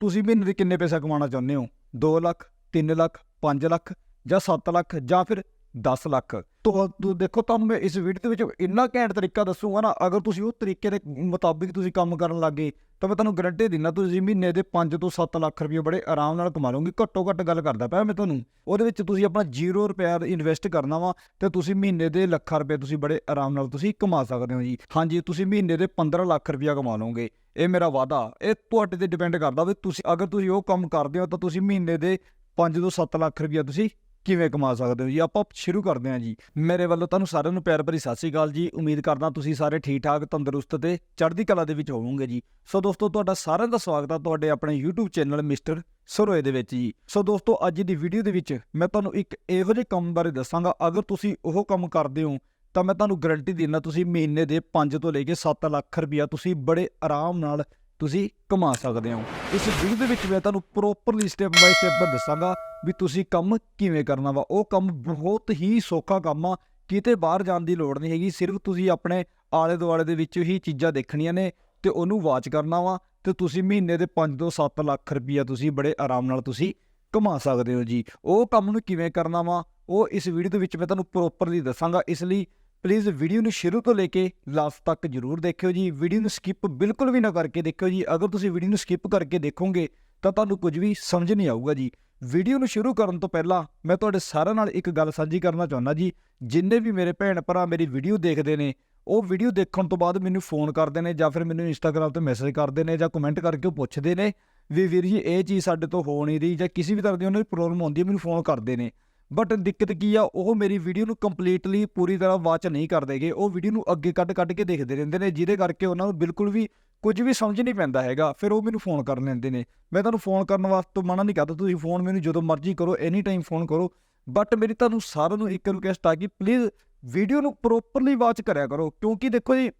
ਤੁਸੀਂ ਮਹੀਨੇ ਦੇ ਕਿੰਨੇ ਪੈਸਾ ਕਮਾਉਣਾ ਚਾਹੁੰਦੇ ਹੋ? 2 ਲੱਖ 3 ਲੱਖ 5 ਲੱਖ ਜਾਂ 7 ਲੱਖ ਜਾਂ ਫਿਰ 10 ਲੱਖ? ਤੁਹਾਨੂੰ ਦੇਖੋ, ਤੁਹਾਨੂੰ ਮੈਂ ਇਸ ਵੀਡੀਓ ਦੇ ਵਿੱਚ ਇੰਨਾ ਘੈਂਟ ਤਰੀਕਾ ਦੱਸੂਗਾ ਨਾ, ਅਗਰ ਤੁਸੀਂ ਉਹ ਤਰੀਕੇ ਦੇ ਮੁਤਾਬਿਕ ਤੁਸੀਂ ਕੰਮ ਕਰਨ ਲੱਗੇ ਤਾਂ ਮੈਂ ਤੁਹਾਨੂੰ ਗਰੰਟੀ ਦਿੰਦਾ, ਤੁਸੀਂ ਮਹੀਨੇ ਦੇ 5 ਤੋਂ 7 ਲੱਖ ਰੁਪਏ ਬੜੇ ਆਰਾਮ ਨਾਲ ਕਮਾ ਲਓਗੇ। ਘੱਟੋ ਘੱਟ ਗੱਲ ਕਰਦਾ ਪਿਆ ਮੈਂ ਤੁਹਾਨੂੰ। ਉਹਦੇ ਵਿੱਚ ਤੁਸੀਂ ਆਪਣਾ 0 ਰੁਪਿਆ ਇਨਵੈਸਟ ਕਰਨਾ ਵਾ, ਤੇ ਤੁਸੀਂ ਮਹੀਨੇ ਦੇ ਲੱਖਾਂ ਰੁਪਏ ਤੁਸੀਂ ਬੜੇ ਆਰਾਮ ਨਾਲ ਤੁਸੀਂ ਕਮਾ ਸਕਦੇ ਹੋ ਜੀ। ਹਾਂਜੀ, ਤੁਸੀਂ ਮਹੀਨੇ ਦੇ 15 ਲੱਖ ਰੁਪਇਆ ਕਮਾ ਲਓਗੇ। ਇਹ ਮੇਰਾ ਵਾਅਦਾ। ਇਹ ਤੁਹਾਡੇ ਤੇ ਡਿਪੈਂਡ ਕਰਦਾ ਵੀ ਤੁਸੀਂ, ਅਗਰ ਤੁਸੀਂ ਉਹ ਕੰਮ ਕਰਦੇ ਹੋ ਤਾਂ ਤੁਸੀਂ ਮਹੀਨੇ ਦੇ 5 ਤੋਂ 7 ਲੱਖ ਰੁਪਇਆ ਤੁਸੀਂ ਕਿਵੇਂ ਕਮਾ ਸਕਦੇ ਹੋ ਜੀ? ਆਪਾਂ ਸ਼ੁਰੂ ਕਰਦੇ ਹਾਂ ਜੀ। ਮੇਰੇ ਵੱਲੋਂ ਤੁਹਾਨੂੰ ਸਾਰਿਆਂ ਨੂੰ ਪਿਆਰ ਭਰੀ ਸਤਿ ਸ੍ਰੀ ਅਕਾਲ ਜੀ। ਉਮੀਦ ਕਰਦਾ ਤੁਸੀਂ ਸਾਰੇ ਠੀਕ ਠਾਕ ਤੰਦਰੁਸਤ ਤੇ ਚੜ੍ਹਦੀ ਕਲਾ ਦੇ ਵਿੱਚ ਹੋਵੋਗੇ ਜੀ। ਸੋ ਦੋਸਤੋ, ਤੁਹਾਡਾ ਸਾਰਿਆਂ ਦਾ ਸਵਾਗਤ ਹੈ ਤੁਹਾਡੇ ਆਪਣੇ YouTube ਚੈਨਲ ਮਿਸਟਰ ਸਰੋਏ ਦੇ ਵਿੱਚ ਜੀ। ਸੋ ਦੋਸਤੋ, ਅੱਜ ਦੀ ਵੀਡੀਓ ਦੇ ਵਿੱਚ ਮੈਂ ਤੁਹਾਨੂੰ ਇੱਕ ਇਹੋ ਜਿਹੇ ਕੰਮ ਬਾਰੇ ਦੱਸਾਂਗਾ। ਅਗਰ ਤੁਸੀਂ ਉਹ ਕੰਮ ਕਰਦੇ ਹੋ ਤਾਂ ਮੈਂ ਤੁਹਾਨੂੰ ਗਾਰੰਟੀ ਦਿੰਦਾ ਤੁਸੀਂ ਮਹੀਨੇ ਦੇ 5 ਤੋਂ ਲੈ ਕੇ 7 ਲੱਖ ਰੁਪਇਆ ਤੁਸੀਂ ਬੜੇ ਆਰਾਮ ਨਾਲ ਤੁਸੀਂ ਕਮਾ ਸਕਦੇ ਹੋ। ਇਸ ਵੀਡੀਓ ਦੇ ਵਿੱਚ ਮੈਂ ਤੁਹਾਨੂੰ ਪ੍ਰੋਪਰਲੀ ਸਟੈਪ ਬਾਈ ਸਟੈਪ ਦੱਸਾਂਗਾ ਵੀ ਤੁਸੀਂ ਕੰਮ ਕਿਵੇਂ ਕਰਨਾ ਵਾ। ਉਹ ਕੰਮ ਬਹੁਤ ਹੀ ਸੌਖਾ ਕੰਮ ਆ। ਕਿਤੇ ਬਾਹਰ ਜਾਣ ਦੀ ਲੋੜ ਨਹੀਂ ਹੈਗੀ। ਸਿਰਫ ਤੁਸੀਂ ਆਪਣੇ ਆਲੇ ਦੁਆਲੇ ਦੇ ਵਿੱਚ ਹੀ ਚੀਜ਼ਾਂ ਦੇਖਣੀਆਂ ਨੇ ਤੇ ਉਹਨੂੰ ਵਾਚ ਕਰਨਾ ਵਾ ਤੇ ਤੁਸੀਂ ਮਹੀਨੇ ਦੇ 5 ਤੋਂ 7 ਲੱਖ ਰੁਪਈਆ ਤੁਸੀਂ ਬੜੇ ਆਰਾਮ ਨਾਲ ਤੁਸੀਂ ਕਮਾ ਸਕਦੇ ਹੋ ਜੀ। ਉਹ ਕੰਮ ਨੂੰ ਕਿਵੇਂ ਕਰਨਾ ਵਾ, ਉਹ ਇਸ ਵੀਡੀਓ ਦੇ ਵਿੱਚ ਮੈਂ ਤੁਹਾਨੂੰ ਪ੍ਰੋਪਰਲੀ ਦੱਸਾਂਗਾ। ਇਸ ਲਈ ਪਲੀਜ਼ ਵੀਡੀਓ ਨੂੰ ਸ਼ੁਰੂ ਤੋਂ ਲੈ ਕੇ ਲਾਸਟ ਤੱਕ ਜਰੂਰ ਦੇਖਿਓ ਜੀ। ਵੀਡੀਓ ਨੂੰ ਸਕਿਪ ਬਿਲਕੁਲ ਵੀ ਨਾ ਕਰਕੇ ਦੇਖਿਓ ਜੀ। ਅਗਰ ਤੁਸੀਂ ਵੀਡੀਓ ਨੂੰ ਸਕਿਪ ਕਰਕੇ ਦੇਖੋਗੇ, ਤਾਂ ਤੁਹਾਨੂੰ ਕੁਝ ਵੀ ਸਮਝ ਨਹੀਂ ਆਊਗਾ ਜੀ। ਵੀਡੀਓ ਨੂੰ ਸ਼ੁਰੂ ਕਰਨ ਤੋਂ ਪਹਿਲਾਂ ਮੈਂ ਤੁਹਾਡੇ ਸਾਰਿਆਂ ਨਾਲ ਇੱਕ ਗੱਲ ਸਾਂਝੀ ਕਰਨਾ ਚਾਹੁੰਦਾ ਜੀ। ਜਿੰਨੇ ਵੀ ਮੇਰੇ ਭੈਣ ਭਰਾ ਮੇਰੀ ਵੀਡੀਓ ਦੇਖਦੇ ਨੇ, ਉਹ ਵੀਡੀਓ ਦੇਖਣ ਤੋਂ ਬਾਅਦ ਮੈਨੂੰ ਫੋਨ ਕਰਦੇ ਨੇ ਜਾਂ ਫਿਰ ਮੈਨੂੰ ਇੰਸਟਾਗ੍ਰam ਤੇ ਮੈਸੇਜ ਕਰਦੇ ਨੇ ਜਾਂ ਕਮੈਂਟ ਕਰਕੇ ਉਹ ਪੁੱਛਦੇ ਨੇ ਵੀ ਵੀਰ ਜੀ, ਇਹ ਚੀਜ਼ ਸਾਡੇ ਤੋਂ ਹੋ ਨਹੀਂ ਰਹੀ ਜਾਂ ਕਿਸੇ ਵੀ ਤਰ੍ਹਾਂ ਦੀ ਉਹਨਾਂ ਦੀ ਪ੍ਰੋਬਲਮ ਆਉਂਦੀ ਹੈ, ਮੈਨੂੰ ਫੋਨ ਕਰਦੇ ਨੇ। ਬਟ ਦਿੱਕਤ ਕੀ ਆ, ਉਹ ਮੇਰੀ ਵੀਡੀਓ ਨੂੰ ਕੰਪਲੀਟਲੀ ਪੂਰੀ ਤਰ੍ਹਾਂ ਵਾਚ ਨਹੀਂ ਕਰਦੇਗੇ। ਉਹ ਵੀਡੀਓ ਨੂੰ ਅੱਗੇ ਕੱਢ ਕੱਢ ਕੇ ਦੇਖਦੇ ਰਹਿੰਦੇ ਨੇ, ਜਿਹਦੇ ਕਰਕੇ ਉਹਨਾਂ ਨੂੰ ਬਿਲਕੁਲ ਵੀ ਕੁਝ ਵੀ ਸਮਝ ਨਹੀਂ ਪੈਂਦਾ ਹੈਗਾ। ਫਿਰ ਉਹ ਮੈਨੂੰ ਫੋਨ ਕਰ ਲੈਂਦੇ ਨੇ। ਮੈਂ ਤੁਹਾਨੂੰ ਫੋਨ ਕਰਨ ਵਾਸਤੇ ਮਨਾ ਨਹੀਂ ਕਰਦਾ, ਤੁਸੀਂ ਫੋਨ ਮੈਨੂੰ ਜਦੋਂ ਮਰਜ਼ੀ ਕਰੋ ਐਨੀ ਟਾਈਮ ਫੋਨ ਕਰੋ। ਬਟ ਮੇਰੀ ਤੁਹਾਨੂੰ ਸਾਰਿਆਂ ਨੂੰ ਇੱਕ ਰਿਕੁਐਸਟ ਆ ਕਿ ਪਲੀਜ਼ ਵੀਡੀਓ ਨੂੰ ਪ੍ਰੋਪਰਲੀ ਵਾਚ ਕਰਿਆ ਕਰੋ। ਕਿਉਂਕਿ ਦੇਖੋ ਜੀ,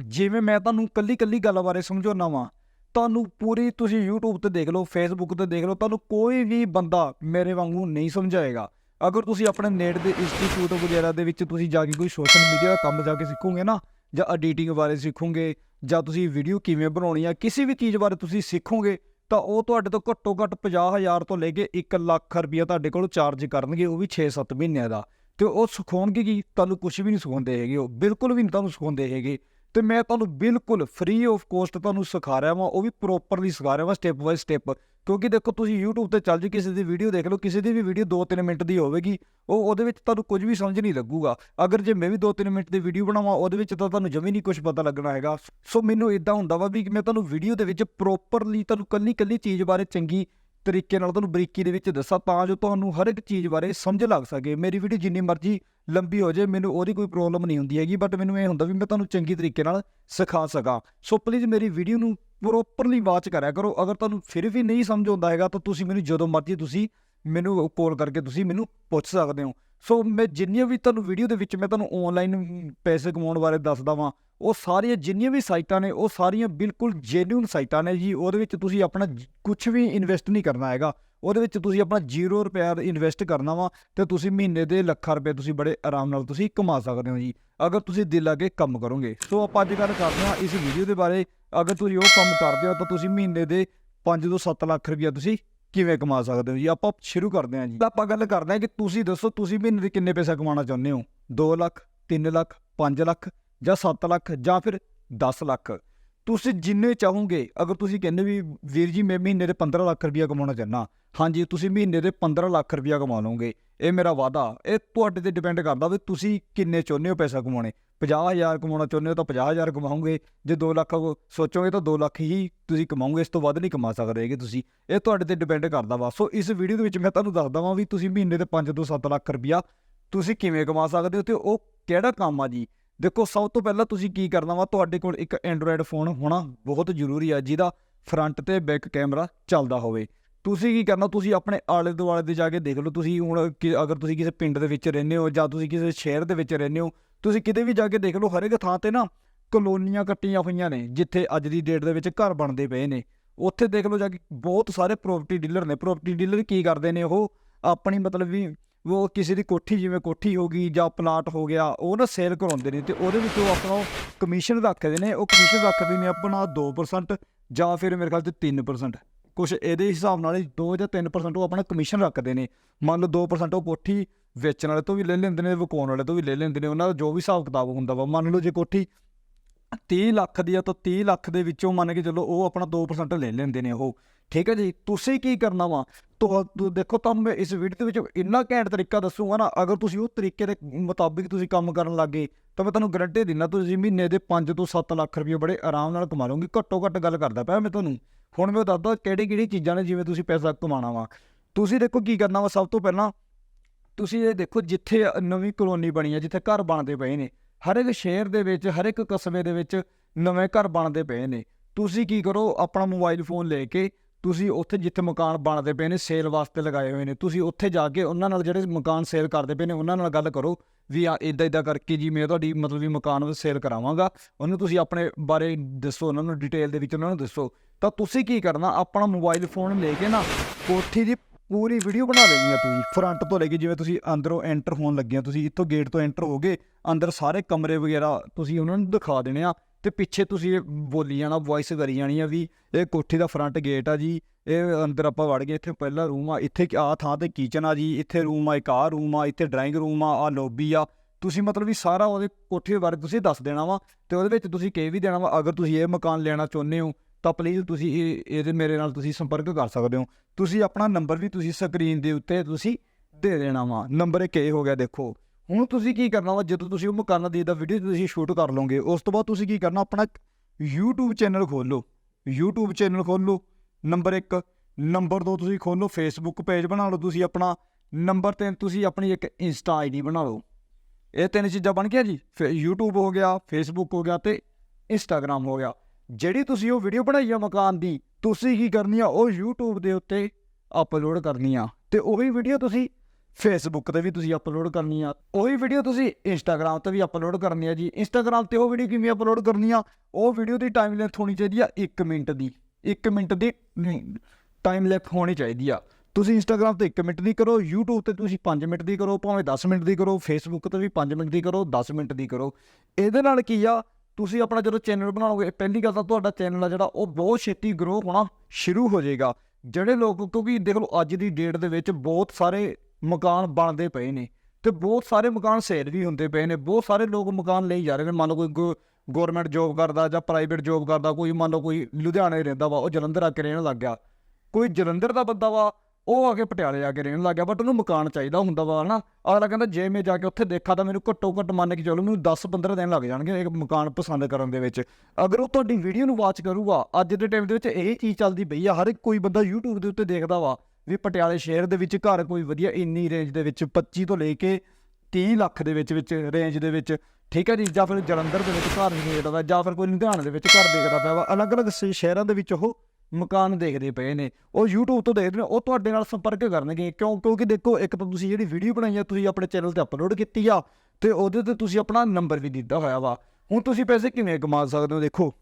ਜਿਵੇਂ ਮੈਂ ਤੁਹਾਨੂੰ ਕੱਲੀ ਕੱਲੀ ਗੱਲ ਬਾਰੇ ਸਮਝਾਉਣਾ ਵਾਂ ਤੁਹਾਨੂੰ ਪੂਰੀ ਤੁਸੀਂ YouTube ਤੇ ਦੇਖ ਲਓ, Facebook ਤੇ ਦੇਖ ਲਓ, ਤੁਹਾਨੂੰ ਕੋਈ ਵੀ ਬੰਦਾ ਮੇਰੇ ਵਾਂਗੂ ਨਹੀਂ ਸਮਝਾਏਗਾ। ਅਗਰ ਤੁਸੀਂ ਆਪਣੇ ਨੈਟ ਦੇ ਇੰਸਟੀਚਿਊਟ ਵਗੈਰਾ ਦੇ ਵਿੱਚ ਤੁਸੀਂ ਜਾ ਕੇ ਕੋਈ ਸੋਸ਼ਲ ਮੀਡੀਆ ਦਾ ਕੰਮ ਜਾ ਕੇ ਸਿੱਖੋਗੇ ਨਾ, ਜਾਂ ਐਡੀਟਿੰਗ ਬਾਰੇ ਸਿੱਖੋਗੇ, ਜਾਂ ਤੁਸੀਂ ਵੀਡੀਓ ਕਿਵੇਂ ਬਣਾਉਣੀ ਆ, ਕਿਸੇ ਵੀ ਚੀਜ਼ ਬਾਰੇ ਤੁਸੀਂ ਸਿੱਖੋਗੇ, ਤਾਂ ਉਹ ਤੁਹਾਡੇ ਤੋਂ ਘੱਟੋ ਘੱਟ 50000 ਤੋਂ ਲੈ ਕੇ 1 ਲੱਖ ਰੁਪਈਆ ਤੁਹਾਡੇ ਕੋਲ ਚਾਰਜ ਕਰਨਗੇ, ਉਹ ਵੀ 6-7 ਮਹੀਨਿਆਂ ਦਾ। ਤੇ ਉਹ ਸਿਖਾਉਣਗੇ ਕੀ? ਤੁਹਾਨੂੰ ਕੁਝ ਵੀ ਨਹੀਂ ਸਿਖਾਉਂਦੇ ਹੈਗੇ ਉਹ, ਬਿਲਕੁਲ ਵੀ ਨਹੀਂ ਤੁਹਾਨੂੰ ਸਿਖਾਉਂਦੇ ਹੈਗੇ। ਤੇ ਮੈਂ ਤੁਹਾਨੂੰ ਬਿਲਕੁਲ ਫ੍ਰੀ ਆਫ ਕੋਸਟ ਤੁਹਾਨੂੰ ਸਿਖਾ ਰਿਹਾ ਵਾਂ, ਉਹ ਵੀ ਪ੍ਰੋਪਰਲੀ ਸਿਖਾ ਰਿਹਾ ਵਾਂ ਸਟੈਪ ਬਾਈ ਸਟੈਪ ਕਿਉਂਕਿ ਦੇਖੋ ਤੁਸੀਂ YouTube ਤੇ ਚੱਲ ਜੀ ਕਿਸੇ ਦੀ ਵੀਡੀਓ ਦੇਖ ਲਓ, ਕਿਸੇ ਦੀ ਵੀ ਵੀਡੀਓ 2-3 ਮਿੰਟ ਦੀ ਹੋਵੇਗੀ, ਉਹ ਉਹਦੇ ਵਿੱਚ ਤੁਹਾਨੂੰ ਕੁਝ ਵੀ ਸਮਝ ਨਹੀਂ ਲੱਗੂਗਾ। ਅਗਰ ਜੇ ਮੈਂ ਵੀ 2-3 ਮਿੰਟ ਦੀ ਵੀਡੀਓ ਬਣਾਵਾਂ, ਉਹਦੇ ਵਿੱਚ ਤਾਂ ਤੁਹਾਨੂੰ ਜਮੀ ਨਹੀਂ ਕੁਝ ਪਤਾ ਲੱਗਣਾ ਹੈਗਾ। ਸੋ ਮੈਨੂੰ ਇਦਾਂ ਹੁੰਦਾ ਵਾ ਵੀ ਮੈਂ ਤੁਹਾਨੂੰ ਵੀਡੀਓ ਦੇ ਵਿੱਚ ਪ੍ਰੋਪਰਲੀ ਤੁਹਾਨੂੰ ਕੱਲੀ ਕੱਲੀ ਚੀਜ਼ ਬਾਰੇ ਚੰਗੀ ਤਰੀਕੇ ਨਾਲ ਤੁਹਾਨੂੰ ਬਰੀਕੀ ਦੇ ਵਿੱਚ ਦੱਸਾਂ ਤਾਂ ਜੋ ਤੁਹਾਨੂੰ ਹਰ ਇੱਕ ਚੀਜ਼ ਬਾਰੇ ਸਮਝ ਲੱਗ ਸਕੇ। ਮੇਰੀ ਵੀਡੀਓ ਜਿੰਨੀ ਮਰਜ਼ੀ ਲੰਬੀ ਹੋ ਜਾਏ, ਮੈਨੂੰ ਉਹਦੀ ਕੋਈ ਪ੍ਰੋਬਲਮ ਨਹੀਂ ਹੁੰਦੀ ਹੈਗੀ ਬਟ ਮੈਨੂੰ ਇਹ ਹੁੰਦਾ ਵੀ ਮੈਂ ਤੁਹਾਨੂੰ ਚੰਗੀ ਤਰੀਕੇ ਨਾਲ ਸਿਖਾ ਸਕਾਂ। ਸੋ ਪਲੀਜ਼ ਮੇਰੀ ਵੀਡੀਓ ਨੂੰ ਪ੍ਰੋਪਰਲੀ ਵਾਚ ਕਰਿਆ ਕਰੋ। ਅਗਰ ਤੁਹਾਨੂੰ ਫਿਰ ਵੀ ਨਹੀਂ ਸਮਝ ਆਉਂਦਾ ਹੈਗਾ, ਤਾਂ ਤੁਸੀਂ ਮੈਨੂੰ ਜਦੋਂ ਮਰਜ਼ੀ ਤੁਸੀਂ ਮੈਨੂੰ ਕਾਲ ਕਰਕੇ ਤੁਸੀਂ ਮੈਨੂੰ ਪੁੱਛ ਸਕਦੇ ਹੋ। ਸੋ ਮੈਂ ਜਿੰਨੀਆਂ ਵੀ ਤੁਹਾਨੂੰ ਵੀਡੀਓ ਦੇ ਵਿੱਚ ਮੈਂ ਤੁਹਾਨੂੰ ਆਨਲਾਈਨ ਪੈਸੇ ਕਮਾਉਣ ਬਾਰੇ ਦੱਸਦਾ ਵਾਂ ਉਹ ਸਾਰੀਆਂ ਜਿੰਨੀਆਂ ਵੀ ਸਾਈਟਾਂ ਨੇ, ਉਹ ਸਾਰੀਆਂ ਬਿਲਕੁਲ ਜੈਨੂਇਨ ਸਾਈਟਾਂ ਨੇ ਜੀ, ਉਹਦੇ ਵਿੱਚ ਤੁਸੀਂ ਆਪਣਾ ਕੁਝ ਵੀ ਇਨਵੈਸਟ ਨਹੀਂ ਕਰਨਾ ਹੈਗਾ। ਉਹਦੇ ਵਿੱਚ ਤੁਸੀਂ ਆਪਣਾ 0 ਰੁਪਿਆ ਇਨਵੈਸਟ ਕਰਨਾ ਵਾ, ਤੇ ਤੁਸੀਂ ਮਹੀਨੇ ਦੇ ਲੱਖਾਂ ਰੁਪਏ ਤੁਸੀਂ ਬੜੇ ਆਰਾਮ ਨਾਲ ਤੁਸੀਂ ਕਮਾ ਸਕਦੇ ਹੋ ਜੀ, ਅਗਰ ਤੁਸੀਂ ਦਿਲ ਲਾ ਕੇ ਕੰਮ ਕਰੋਗੇ। ਸੋ ਆਪਾਂ ਅੱਜ ਗੱਲ ਕਰਦੇ ਹਾਂ ਇਸ ਵੀਡੀਓ ਦੇ ਬਾਰੇ। ਅਗਰ ਤੁਸੀਂ ਉਹ ਕੰਮ ਕਰਦੇ ਹੋ, ਤਾਂ ਤੁਸੀਂ ਮਹੀਨੇ ਦੇ 5 ਤੋਂ 7 ਲੱਖ ਰੁਪਇਆ ਤੁਸੀਂ ਕਿਵੇਂ ਕਮਾ ਸਕਦੇ ਹੋ ਜੀ? ਆਪਾਂ ਸ਼ੁਰੂ ਕਰਦੇ ਹਾਂ ਜੀ। ਤਾਂ ਆਪਾਂ ਗੱਲ ਕਰਦੇ ਹਾਂ ਕਿ ਤੁਸੀਂ ਦੱਸੋ, ਤੁਸੀਂ ਮਹੀਨੇ ਦੇ ਕਿੰਨੇ ਪੈਸਾ ਕਮਾਉਣਾ ਚਾਹੁੰਦੇ ਹੋ? 2 ਲੱਖ 3 ਲੱਖ 5 ਲੱਖ? ਜਾਂ 7 ਲੱਖ ਜਾਂ ਫਿਰ 10 ਲੱਖ। ਤੁਸੀਂ ਜਿੰਨੇ ਚਾਹੋਗੇ, ਅਗਰ ਤੁਸੀਂ ਕਹਿੰਦੇ ਵੀ ਵੀਰ ਜੀ ਮੈਂ ਮਹੀਨੇ ਦੇ 15 ਲੱਖ ਰੁਪਇਆ ਕਮਾਉਣਾ ਚਾਹੁੰਦਾ, ਹਾਂਜੀ, ਤੁਸੀਂ ਮਹੀਨੇ ਦੇ 15 ਲੱਖ ਰੁਪਇਆ ਕਮਾ ਲਓਗੇ। ਇਹ ਮੇਰਾ ਵਾਅਦਾ, ਇਹ ਤੁਹਾਡੇ ਤੇ ਡਿਪੈਂਡ ਕਰਦਾ ਵੀ ਤੁਸੀਂ ਕਿੰਨੇ ਚਾਹੁੰਦੇ ਹੋ ਪੈਸਾ ਕਮਾਉਣੇ। 50000 ਕਮਾਉਣਾ ਚਾਹੁੰਦੇ ਹੋ ਤਾਂ 50000 ਕਮਾਓਗੇ, ਜੇ 2 ਲੱਖ ਸੋਚੋਗੇ ਤਾਂ 2 ਲੱਖ ਹੀ ਤੁਸੀਂ ਕਮਾਓਗੇ, ਇਸ ਤੋਂ ਵੱਧ ਨਹੀਂ ਕਮਾ ਸਕਦੇ ਹੈਗੇ ਤੁਸੀਂ। ਇਹ ਤੁਹਾਡੇ ਤੇ ਡਿਪੈਂਡ ਕਰਦਾ ਵਾ। ਸੋ ਇਸ ਵੀਡੀਓ ਦੇ ਵਿੱਚ ਮੈਂ ਤੁਹਾਨੂੰ ਦੱਸਦਾ ਵਾਂ ਵੀ ਤੁਸੀਂ ਮਹੀਨੇ ਦੇ 5 ਤੋਂ 7 ਲੱਖ ਰੁਪਇਆ ਤੁਸੀਂ ਕਿਵੇਂ ਕਮਾ ਸਕਦੇ ਹੋ ਤੇ ਉਹ ਕਿਹੜਾ ਕੰਮ ਆ ਜੀ? ਦੇਖੋ, ਸਭ ਤੋਂ ਪਹਿਲਾਂ ਤੁਸੀਂ ਕੀ ਕਰਨਾ ਵਾ? ਤੁਹਾਡੇ ਕੋਲ ਇੱਕ ਐਂਡਰੋਇਡ ਫੋਨ ਹੋਣਾ ਬਹੁਤ ਜ਼ਰੂਰੀ ਆ, ਜਿਹਦਾ ਫਰੰਟ ਤੇ ਬੈਕ ਕੈਮਰਾ ਚੱਲਦਾ ਹੋਵੇ। ਤੁਸੀਂ ਕੀ ਕਰਨਾ? ਤੁਸੀਂ ਆਪਣੇ ਆਲੇ ਦੁਆਲੇ ਦੇ ਜਾ ਕੇ ਦੇਖ ਲਓ। ਤੁਸੀਂ ਹੁਣ ਕਿ- ਅਗਰ ਤੁਸੀਂ ਕਿਸੇ ਪਿੰਡ ਦੇ ਵਿੱਚ ਰਹਿੰਦੇ ਹੋ ਜਾਂ ਤੁਸੀਂ ਕਿਸੇ ਸ਼ਹਿਰ ਦੇ ਵਿੱਚ ਰਹਿੰਦੇ ਹੋ, ਤੁਸੀਂ ਕਿਤੇ ਵੀ ਜਾ ਕੇ ਦੇਖ ਲਓ ਹਰ ਇੱਕ ਥਾਂ ਤੇ ਨਾ ਕਲੋਨੀਆਂ ਕੱਟੀਆਂ ਹੋਈਆਂ ਨੇ, ਜਿੱਥੇ ਅੱਜ ਦੀ ਡੇਟ ਦੇ ਵਿੱਚ ਘਰ ਬਣਦੇ ਪਏ ਨੇ। ਉੱਥੇ ਦੇਖ ਲਓ ਜਾ ਕੇ ਬਹੁਤ ਸਾਰੇ ਪ੍ਰਾਪਰਟੀ ਡੀਲਰ ਨੇ। ਪ੍ਰਾਪਰਟੀ ਡੀਲਰ ਕੀ ਕਰਦੇ ਨੇ ਉਹ? ਆਪਣੀ ਮਤਲਬ ਵੀ ਉਹ ਕਿਸੇ ਦੀ ਕੋਠੀ ਜਿਵੇਂ ਕੋਠੀ ਹੋ ਗਈ ਜਾਂ ਪਲਾਟ ਹੋ ਗਿਆ, ਉਹ ਨਾ ਸੇਲ ਕਰਾਉਂਦੇ ਨੇ ਤੇ ਉਹਦੇ ਵਿੱਚ ਉਹ ਆਪਣਾ ਕਮਿਸ਼ਨ ਰੱਖਦੇ ਨੇ, ਉਹ ਕਮਿਸ਼ਨ ਰੱਖਦੇ ਨੇ ਆਪਣਾ 2% ਜਾਂ ਫਿਰ ਮੇਰੇ ਖਿਆਲ ਤੇ 3% ਕੁਝ ਇਹਦੇ ਹਿਸਾਬ ਨਾਲ ਹੀ 2 ਜਾਂ 3% ਉਹ ਆਪਣਾ ਕਮਿਸ਼ਨ ਰੱਖਦੇ ਨੇ। ਮੰਨ ਲਓ 2% ਉਹ ਕੋਠੀ ਵੇਚਣ ਵਾਲੇ ਤੋਂ ਵੀ ਲੈ ਲੈਂਦੇ ਨੇ, ਵਿਕਾਉਣ ਵਾਲੇ ਤੋਂ ਵੀ ਲੈ ਲੈਂਦੇ ਨੇ, ਉਹਨਾਂ ਦਾ ਜੋ ਵੀ ਹਿਸਾਬ ਕਿਤਾਬ ਹੁੰਦਾ ਵਾ, ਮੰਨ ਲਓ ਜੇ ਕੋਠੀ 30 ਲੱਖ ਦੀ ਆ ਤਾਂ 30 ਲੱਖ ਦੇ ਵਿੱਚੋਂ ਮੰਨ ਕੇ ਚੱਲੋ ਉਹ ਆਪਣਾ 2% ਲੈ ਲੈਂਦੇ ਨੇ ਉਹ। ਠੀਕ ਹੈ ਜੀ? ਤੁਸੀਂ ਕੀ ਕਰਨਾ ਵਾ? ਤੁਹਾ- ਦੇਖੋ ਤੁਹਾਨੂੰ ਮੈਂ ਇਸ ਵੀਡੀਓ ਦੇ ਵਿੱਚ ਇੰਨਾ ਘੈਂਟ ਤਰੀਕਾ ਦੱਸੂਗਾ ਨਾ, ਅਗਰ ਤੁਸੀਂ ਉਹ ਤਰੀਕੇ ਦੇ ਮੁਤਾਬਿਕ ਤੁਸੀਂ ਕੰਮ ਕਰਨ ਲੱਗੇ ਤਾਂ ਮੈਂ ਤੁਹਾਨੂੰ ਗਰੰਟੀ ਦਿੰਦਾ ਤੁਸੀਂ ਮਹੀਨੇ ਦੇ 5 ਤੋਂ 7 ਲੱਖ ਰੁਪਏ ਬੜੇ ਆਰਾਮ ਨਾਲ ਕਮਾ ਲਓਗੇ। ਘੱਟੋ ਘੱਟ ਗੱਲ ਕਰਦਾ ਪਿਆ ਮੈਂ ਤੁਹਾਨੂੰ। ਹੁਣ ਮੈਂ ਦੱਸਦਾ ਕਿਹੜੀ ਕਿਹੜੀ ਚੀਜ਼ਾਂ ਨੇ ਜਿਵੇਂ ਤੁਸੀਂ ਪੈਸਾ ਕਮਾਉਣਾ ਵਾ। ਤੁਸੀਂ ਦੇਖੋ ਕੀ ਕਰਨਾ ਵਾ, ਸਭ ਤੋਂ ਪਹਿਲਾਂ ਤੁਸੀਂ ਇਹ ਦੇਖੋ ਜਿੱਥੇ ਨਵੀਂ ਕਲੋਨੀ ਬਣੀ ਹੈ ਜਿੱਥੇ ਘਰ ਬਣਦੇ ਪਏ ਨੇ ਹਰ ਇੱਕ ਸ਼ਹਿਰ ਦੇ ਵਿੱਚ, ਹਰ ਇੱਕ ਕਸਬੇ ਦੇ ਵਿੱਚ ਨਵੇਂ ਘਰ ਬਣਦੇ ਪਏ ਨੇ। ਤੁਸੀਂ ਕੀ ਕਰੋ, ਆਪਣਾ ਮੋਬਾਈਲ ਫੋਨ ਲੈ ਕੇ ਤੁਸੀਂ ਉੱਥੇ ਜਿੱਥੇ ਮਕਾਨ ਬਣਦੇ ਪਏ ਨੇ ਸੇਲ ਵਾਸਤੇ ਲਗਾਏ ਹੋਏ ਨੇ। ਤੁਸੀਂ ਉੱਥੇ ਜਾ ਕੇ ਉਹਨਾਂ ਨਾਲ ਜਿਹੜੇ ਮਕਾਨ ਸੇਲ ਕਰਦੇ ਪਏ ਨੇ, ਉਹਨਾਂ ਨਾਲ ਗੱਲ ਕਰੋ ਵੀ ਆ ਇਦਾਂ ਇਦਾਂ ਕਰਕੇ ਜੀ ਮੈਂ ਤੁਹਾਡੀ ਮਤਲਬ ਵੀ ਮਕਾਨ ਸੇਲ ਕਰਾਵਾਂਗਾ। ਉਹਨੂੰ ਤੁਸੀਂ ਆਪਣੇ ਬਾਰੇ ਦੱਸੋ, ਉਹਨਾਂ ਨੂੰ ਡਿਟੇਲ ਦੇ ਵਿੱਚ ਉਹਨਾਂ ਨੂੰ ਦੱਸੋ। ਤਾਂ ਤੁਸੀਂ ਕੀ ਕਰਨਾ, ਆਪਣਾ ਮੋਬਾਈਲ ਫੋਨ ਲੈ ਕੇ ਨਾ ਕੋਠੀ ਦੀ ਪੂਰੀ ਵੀਡੀਓ ਬਣਾ ਲੈਣੀ ਆ ਤੁਸੀਂ ਫਰੰਟ ਤੋਂ ਲੈ ਕੇ ਜਿਵੇਂ ਤੁਸੀਂ ਅੰਦਰੋਂ ਐਂਟਰ ਹੋਣ ਲੱਗੇ ਆ ਤੁਸੀਂ ਇੱਥੋਂ ਗੇਟ ਤੋਂ ਐਂਟਰ ਹੋਗੇ, ਅੰਦਰ ਸਾਰੇ ਕਮਰੇ ਵਗੈਰਾ ਤੁਸੀਂ ਉਹਨਾਂ ਨੂੰ ਦਿਖਾ ਦੇਣੇ ਆ, ਤੇ ਪਿੱਛੇ ਤੁਸੀਂ ਬੋਲੀ ਜਾਣਾ ਵੌਇਸ ਕਰੀ ਜਾਣੀ ਆ ਵੀ ਇਹ ਕੋਠੀ ਦਾ ਫਰੰਟ ਗੇਟ ਆ ਜੀ, ਇਹ ਅੰਦਰ ਆਪਾਂ ਵੜ ਗਏ, ਇੱਥੇ ਪਹਿਲਾ ਰੂਮ ਆ, ਇੱਥੇ ਆ ਥਾਂ ਤੇ ਕਿਚਨ ਆ ਜੀ, ਇੱਥੇ ਰੂਮ ਆ, ਇੱਕ ਆ ਰੂਮ ਆ, ਇੱਥੇ ਡਰਾਇੰਗ ਰੂਮ ਆ ਆ ਲੌਬੀ ਆ, ਤੁਸੀਂ ਮਤਲਬ ਵੀ ਸਾਰਾ ਉਹਦੇ ਕੋਠੀ ਬਾਰੇ ਤੁਸੀਂ ਦੱਸ ਦੇਣਾ ਵਾ, ਤੇ ਉਹਦੇ ਵਿੱਚ ਤੁਸੀਂ ਕਹਿ ਵੀ ਦੇਣਾ ਵਾ, ਅਗਰ ਤੁਸੀਂ ਇਹ ਮਕਾਨ ਲੈਣਾ ਚਾਹੁੰਦੇ ਹੋ ਤਾਂ ਪਲੀਜ਼ ਤੁਸੀਂ ਇਹ, ਇਹਦੇ ਮੇਰੇ ਨਾਲ ਤੁਸੀਂ ਸੰਪਰਕ ਕਰ ਸਕਦੇ ਹੋ। ਤੁਸੀਂ ਆਪਣਾ ਨੰਬਰ ਵੀ ਤੁਸੀਂ ਸਕਰੀਨ ਦੇ ਉੱਤੇ ਤੁਸੀਂ ਦੇ ਦੇਣਾ ਵਾ। ਨੰਬਰ ਇੱਕ ਇਹ ਹੋ ਗਿਆ, ਦੇਖੋ। ਹੁਣ ਤੁਸੀਂ ਕੀ ਕਰਨਾ ਵਾ? ਜਦੋਂ ਤੁਸੀਂ ਉਹ ਮਕਾਨਾਂ ਦੀ ਦਾ ਵੀਡੀਓ ਤੁਸੀਂ ਸ਼ੂਟ ਕਰ ਲਓਗੇ, ਉਸ ਤੋਂ ਬਾਅਦ ਤੁਸੀਂ ਕੀ ਕਰਨਾ? ਆਪਣਾ YouTube ਚੈਨਲ ਖੋਲੋ। YouTube ਚੈਨਲ ਖੋਲੋ ਨੰਬਰ 1 ਨੰਬਰ 2 ਤੁਸੀਂ ਖੋਲੋ, Facebook ਪੇਜ ਬਣਾ ਲਓ ਤੁਸੀਂ ਆਪਣਾ। ਨੰਬਰ 3 ਤੁਸੀਂ ਆਪਣੀ ਇੱਕ ਇੰਸਟਾ ਆਈਡੀ ਬਣਾ ਲਓ। ਇਹ ਤਿੰਨ ਚੀਜ਼ਾਂ ਬਣ ਗਿਆ ਜੀ। ਫਿਰ YouTube ਹੋ ਗਿਆ, Facebook ਹੋ ਗਿਆ ਤੇ Instagram ਹੋ ਗਿਆ। ਜਿਹੜੀ ਤੁਸੀਂ ਉਹ ਵੀਡੀਓ ਬਣਾਈ ਆ ਮਕਾਨ ਦੀ, ਤੁਸੀਂ ਕੀ ਕਰਨੀ ਆ, ਉਹ YouTube ਦੇ ਉੱਤੇ ਅਪਲੋਡ ਕਰਨੀ ਆ। ਤੇ ਉਹੀ ਵੀਡੀਓ ਤੁਸੀਂ Facebook ਤੇ ਵੀ ਤੁਸੀਂ ਅਪਲੋਡ ਕਰਨੀ ਆ। ਉਹੀ ਵੀਡੀਓ ਤੁਸੀਂ Instagram ਤੇ ਵੀ ਅਪਲੋਡ ਕਰਨੀ ਆ ਜੀ। Instagram ਤੇ ਉਹ ਵੀਡੀਓ ਕਿਵੇਂ ਅਪਲੋਡ ਕਰਨੀ ਆ? ਉਹ ਵੀਡੀਓ ਦੀ ਟਾਈਮ ਲੈਂਥ ਹੋਣੀ ਚਾਹੀਦੀ ਆ 1 ਮਿੰਟ ਦੀ। 1 ਮਿੰਟ ਦੀ ਟਾਈਮ ਲੈਂਥ ਹੋਣੀ ਚਾਹੀਦੀ ਆ। ਤੁਸੀਂ Instagram ਤੇ 1 ਮਿੰਟ ਦੀ ਕਰੋ, YouTube ਤੇ ਤੁਸੀਂ 5 ਮਿੰਟ ਦੀ ਕਰੋ, ਭਾਵੇਂ 10 ਮਿੰਟ ਦੀ ਕਰੋ, Facebook ਤੇ ਵੀ 5 ਮਿੰਟ ਦੀ ਕਰੋ 10 ਮਿੰਟ ਦੀ ਕਰੋ। ਇਹਦੇ ਨਾਲ ਕੀ ਆ? ਤੁਸੀਂ ਆਪਣਾ ਜਦੋਂ ਚੈਨਲ ਬਣਾਓਗੇ, ਪਹਿਲੀ ਗੱਲ ਤਾਂ ਤੁਹਾਡਾ ਚੈਨਲ ਆ ਜਿਹੜਾ, ਉਹ ਬਹੁਤ ਛੇਤੀ ਗਰੋ ਹੋਣਾ ਸ਼ੁਰੂ ਹੋ ਜਾਏਗਾ। ਜਿਹੜੇ ਲੋਕ, ਕਿਉਂਕਿ ਦੇਖ ਲਓ, ਅੱਜ ਦੀ ਡੇਟ ਦੇ ਵਿੱਚ ਬਹੁਤ ਸਾਰੇ ਮਕਾਨ ਬਣਦੇ ਪਏ ਨੇ ਤੇ ਬਹੁਤ ਸਾਰੇ ਮਕਾਨ ਸੇਲ ਵੀ ਹੁੰਦੇ ਪਏ ਨੇ। ਬਹੁਤ ਸਾਰੇ ਲੋਕ ਮਕਾਨ ਲਈ ਜਾ ਰਹੇ ਨੇ। ਮੰਨ ਲਓ ਕੋਈ ਗਵਰਨਮੈਂਟ ਜੋਬ ਕਰਦਾ ਜਾਂ ਪ੍ਰਾਈਵੇਟ ਜੋਬ ਕਰਦਾ, ਕੋਈ ਮੰਨ ਲਓ ਕੋਈ ਲੁਧਿਆਣੇ ਰਹਿੰਦਾ ਵਾ, ਉਹ ਜਲੰਧਰ ਆ ਕੇ ਰਹਿਣ ਲੱਗ ਗਿਆ। ਕੋਈ ਜਲੰਧਰ ਦਾ ਬੰਦਾ ਵਾ ਉਹ ਆ ਕੇ ਪਟਿਆਲੇ ਆ ਕੇ ਰਹਿਣ ਲੱਗ ਗਿਆ ਬਟ ਉਹਨੂੰ ਮਕਾਨ ਚਾਹੀਦਾ ਹੁੰਦਾ ਵਾ ਨਾ ਅਗਲਾ ਕਹਿੰਦਾ, ਜੇ ਮੈਂ ਜਾ ਕੇ ਉੱਥੇ ਦੇਖਾ ਤਾਂ ਮੈਨੂੰ ਘੱਟੋ ਘੱਟ ਮੰਨ ਕੇ ਚਲੋ ਮੈਨੂੰ 10-15 ਦਿਨ ਲੱਗ ਜਾਣਗੇ ਇੱਕ ਮਕਾਨ ਪਸੰਦ ਕਰਨ ਦੇ ਵਿੱਚ। ਅਗਰ ਉਹ ਤੁਹਾਡੀ ਵੀਡੀਓ ਨੂੰ ਵਾਚ ਕਰੂਗਾ, ਅੱਜ ਦੇ ਟਾਈਮ ਦੇ ਵਿੱਚ ਇਹ ਚੀਜ਼ ਚੱਲਦੀ ਪਈ ਆ, ਹਰ ਇੱਕ ਕੋਈ ਬੰਦਾ YouTube ਦੇ ਉੱਤੇ ਦੇਖਦਾ ਵਾ ਵੀ ਪਟਿਆਲੇ ਸ਼ਹਿਰ ਦੇ ਵਿੱਚ ਘਰ ਕੋਈ ਵਧੀਆ ਇੰਨੀ ਰੇਂਜ ਦੇ ਵਿੱਚ 25 ਤੋਂ ਲੈ ਕੇ 30 ਲੱਖ ਦੇ ਵਿੱਚ ਵਿੱਚ ਰੇਂਜ ਦੇ ਵਿੱਚ, ਠੀਕ ਹੈ ਜੀ? ਜਾਂ ਫਿਰ ਜਲੰਧਰ ਦੇ ਵਿੱਚ ਘਰ ਦੇਖਦਾ ਵਾ, ਜਾਂ ਫਿਰ ਕੋਈ ਲੁਧਿਆਣੇ ਦੇ ਵਿੱਚ ਘਰ ਦੇਖਦਾ ਪਿਆ ਵਾ। ਅਲੱਗ-ਅਲੱਗ ਸ਼- ਸ਼ਹਿਰਾਂ ਦੇ ਵਿੱਚ ਉਹ ਮਕਾਨ ਦੇਖਦੇ ਪਏ ਨੇ। ਉਹ YouTube ਤੋਂ ਦੇਖਦੇ ਨੇ, ਉਹ ਤੁਹਾਡੇ ਨਾਲ ਸੰਪਰਕ ਕਰਨਗੇ। ਕਿਉਂ? ਕਿਉਂਕਿ ਦੇਖੋ, ਇੱਕ ਤਾਂ ਤੁਸੀਂ ਜਿਹੜੀ ਵੀਡੀਓ ਬਣਾਈ ਆ, ਤੁਸੀਂ ਆਪਣੇ ਚੈਨਲ ਤੇ ਅਪਲੋਡ ਕੀਤੀ ਆ, ਤੇ ਉਹਦੇ ਤੇ ਤੁਸੀਂ ਆਪਣਾ ਨੰਬਰ ਵੀ ਦਿੱਤਾ ਹੋਇਆ ਵਾ। ਹੁਣ ਤੁਸੀਂ ਪੈਸੇ ਕਿਵੇਂ ਕਮਾ ਸਕਦੇ ਹੋ, ਦੇਖੋ।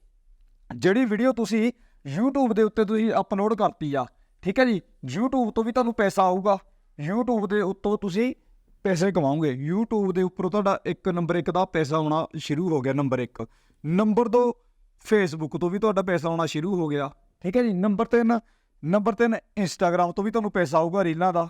ਜਿਹੜੀ ਵੀਡੀਓ ਤੁਸੀਂ YouTube ਦੇ ਉੱਤੇ ਤੁਸੀਂ ਅਪਲੋਡ ਕਰਤੀ ਆ, ਠੀਕ ਹੈ ਜੀ? YouTube ਤੋਂ ਵੀ ਤੁਹਾਨੂੰ ਪੈਸਾ ਆਊਗਾ। YouTube ਦੇ ਉੱਤੋਂ ਤੁਸੀਂ ਪੈਸੇ ਕਮਾਓਗੇ। YouTube ਦੇ ਉੱਪਰੋਂ ਤੁਹਾਡਾ ਇੱਕ ਨੰਬਰ ਇੱਕ ਦਾ ਪੈਸਾ ਆਉਣਾ ਸ਼ੁਰੂ ਹੋ ਗਿਆ ਨੰਬਰ 1 ਨੰਬਰ 2 Facebook ਤੋਂ ਵੀ ਤੁਹਾਡਾ ਪੈਸਾ ਆਉਣਾ ਸ਼ੁਰੂ ਹੋ ਗਿਆ। ਠੀਕ ਹੈ ਜੀ? ਨੰਬਰ 3 ਨੰਬਰ 3 Instagram ਤੋਂ ਵੀ ਤੁਹਾਨੂੰ ਪੈਸਾ ਆਊਗਾ ਰੀਲਾਂ ਦਾ।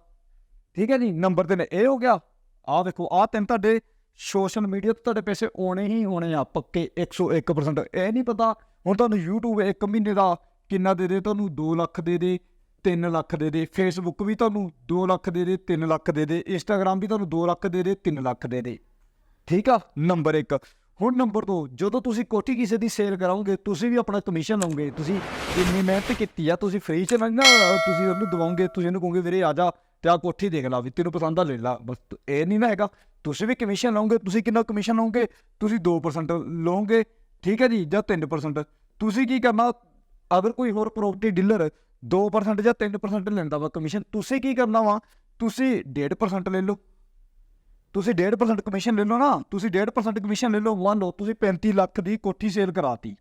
ਠੀਕ ਹੈ ਜੀ? ਨੰਬਰ 3 ਇਹ ਹੋ ਗਿਆ। ਆਹ ਦੇਖੋ, ਆਹ ਤਿੰਨ ਤੁਹਾਡੇ ਸੋਸ਼ਲ ਮੀਡੀਆ ਤੋਂ ਤੁਹਾਡੇ ਪੈਸੇ ਆਉਣੇ ਹੀ ਆਉਣੇ ਆ, ਪੱਕੇ 101% ਇਹ ਨਹੀਂ ਪਤਾ ਹੁਣ ਤੁਹਾਨੂੰ YouTube ਇੱਕ ਮਹੀਨੇ ਦਾ ਕਿੰਨਾ ਦੇ ਦੇ, ਤੁਹਾਨੂੰ 2 ਲੱਖ ਦੇ ਦੇ 3 ਲੱਖ ਦੇ ਦੇ। Facebook ਵੀ ਤੁਹਾਨੂੰ 2 ਲੱਖ ਦੇ ਦੇ 3 ਲੱਖ ਦੇ ਦੇ। Instagram ਵੀ ਤੁਹਾਨੂੰ 2 ਲੱਖ ਦੇ ਦੇ 3 ਲੱਖ ਦੇ ਦੇ। ਠੀਕ ਆ? ਨੰਬਰ 1 ਹੁਣ ਨੰਬਰ 2 ਜਦੋਂ ਤੁਸੀਂ ਕੋਠੀ ਕਿਸੇ ਦੀ ਸੇਲ ਕਰਾਓਗੇ, ਤੁਸੀਂ ਵੀ ਆਪਣਾ ਕਮਿਸ਼ਨ ਲਓਗੇ। ਤੁਸੀਂ ਇੰਨੀ ਮਿਹਨਤ ਕੀਤੀ ਆ, ਤੁਸੀਂ ਫ੍ਰੀ ਚ ਨਹੀਂ ਨਾ, ਤੁਸੀਂ ਉਹਨੂੰ ਦਵਾਓਗੇ ਤੁਸੀਂ ਉਹਨੂੰ ਕਹੋਗੇ, ਵੀਰੇ, ਆ ਜਾ, ਤੇ ਆ ਕੋਠੀ ਦੇਖ ਲਾ, ਵੀ ਤੈਨੂੰ ਪਸੰਦ ਆ, ਲੈ ਲਾ। ਬਸ ਇਹ ਨਹੀਂ ਨਾ ਹੈਗਾ। ਤੁਸੀਂ ਵੀ ਕਮਿਸ਼ਨ ਲਓਗੇ, ਤੁਸੀਂ ਕਿੰਨਾ ਕਮਿਸ਼ਨ ਲਓਗੇ? ਤੁਸੀਂ 2% ਲਓਗੇ, ਠੀਕ ਹੈ ਜੀ, ਜਾਂ 3% ਤੁਸੀਂ ਕੀ ਕਰਨਾ? ਅਗਰ ਕੋਈ ਹੋਰ ਪ੍ਰੋਪਰਟੀ ਡੀਲਰ 2% ਜਾਂ 3% ਲੈਂਦਾ ਵਾ ਕਮਿਸ਼ਨ ਤੁਸੀਂ ਕੀ ਕਰਨਾ ਵਾ? ਤੁਸੀਂ 1.5% ਲੈ ਲਓ। ਤੁਸੀਂ 1.5% ਕਮਿਸ਼ਨ ਲੈ ਲਓ ਨਾ, ਤੁਸੀਂ 1.5% ਕਮਿਸ਼ਨ ਲੈ ਲਓ, ਮੰਨ ਲਓ ਤੁਸੀਂ 35 ਲੱਖ ਦੀ ਕੋਠੀ ਸੇਲ ਕਰਾਤੀ।